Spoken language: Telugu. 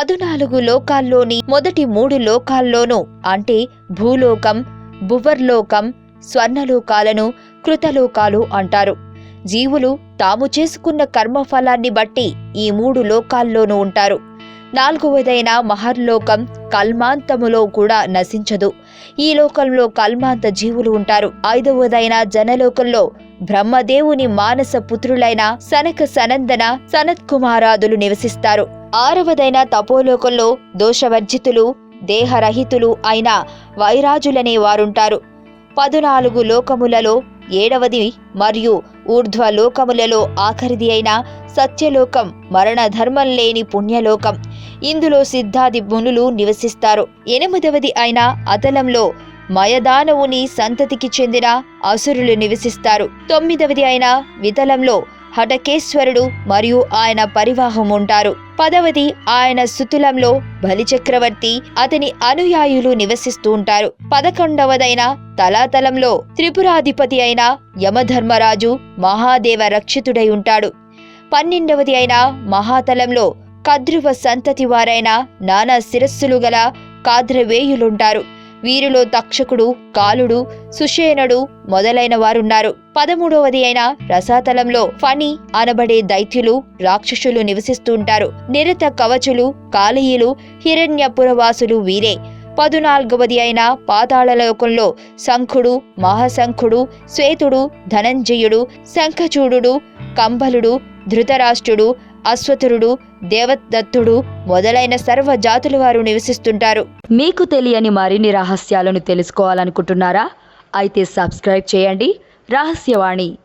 పదునాలుగు లోకాల్లోని మొదటి మూడు లోకాల్లోనూ అంటే భూలోకం భువర్లోకం స్వర్ణలోకాలను కృతలోకాలు అంటారు. జీవులు తాము చేసుకున్న కర్మఫలాన్ని బట్టి ఈ మూడు లోకాల్లోనూ ఉంటారు. నాలుగవదైన మహర్లోకం కల్మాంతములో కూడా నశించదు. ఈ లోకంలో కల్మాంత జీవులు ఉంటారు. ఐదవదైన జనలోకంలో బ్రహ్మదేవుని మానస పుత్రులైన సనక సనందన సనత్కుమారాదులు నివసిస్తారు. ఆరవదైన తపోలోకంలో దోషవర్జితులు దేహరహితులు అయిన వైరాజులనే వారుంటారు. పదునాలుగు లోకములలో ఏడవది మరియు ఊర్ధ్వ లోకములలో ఆఖరిది అయిన సత్యలోకం మరణ ధర్మం లేని పుణ్యలోకం. ఇందులో సిద్ధాది మునులు నివసిస్తారు. ఎనిమిదవది అయిన అతలంలో మయదానవుని సంతతికి చెందిన అసురులు నివసిస్తారు. తొమ్మిదవది అయిన వితలంలో హటకేశ్వరుడు మరియు ఆయన పరివాహం ఉంటారు. పదవది ఆయన సుతులంలో బలిచక్రవర్తి అతని అనుయాయులు నివసిస్తూ ఉంటారు. పదకొండవదైన తలాతలంలో త్రిపురాధిపతి అయిన యమధర్మరాజు మహాదేవ రక్షితుడై ఉంటాడు. పన్నెండవది అయిన మహాతలంలో కద్రువ సంతతి వారైన నానా శిరస్సులు గల కాద్రవేయులుంటారు వీరిలో తక్షకుడు కాలుడు సుషేనుడు మొదలైన వారున్నారు. పదమూడవది అయిన రసాతలంలో ఫణి అనబడే దైత్యులు రాక్షసులు నివసిస్తూ ఉంటారు. నిరత కవచులు కాళీయులు హిరణ్యపురవాసులు వీరే. పదునాల్గవది అయిన పాతాళలోకంలో శంఖుడు మహాశంఖుడు శ్వేతుడు ధనంజయుడు శంఖచూడు కంబలుడు ధృతరాష్ట్రుడు అశ్వతురుడు దేవదత్తుడు మొదలైన సర్వ జాతుల వారు నివసిస్తుంటారు. మీకు తెలియని మరిన్ని రహస్యాలను తెలుసుకోవాలనుకుంటున్నారా? అయితే సబ్స్క్రైబ్ చేయండి. రహస్యవాణి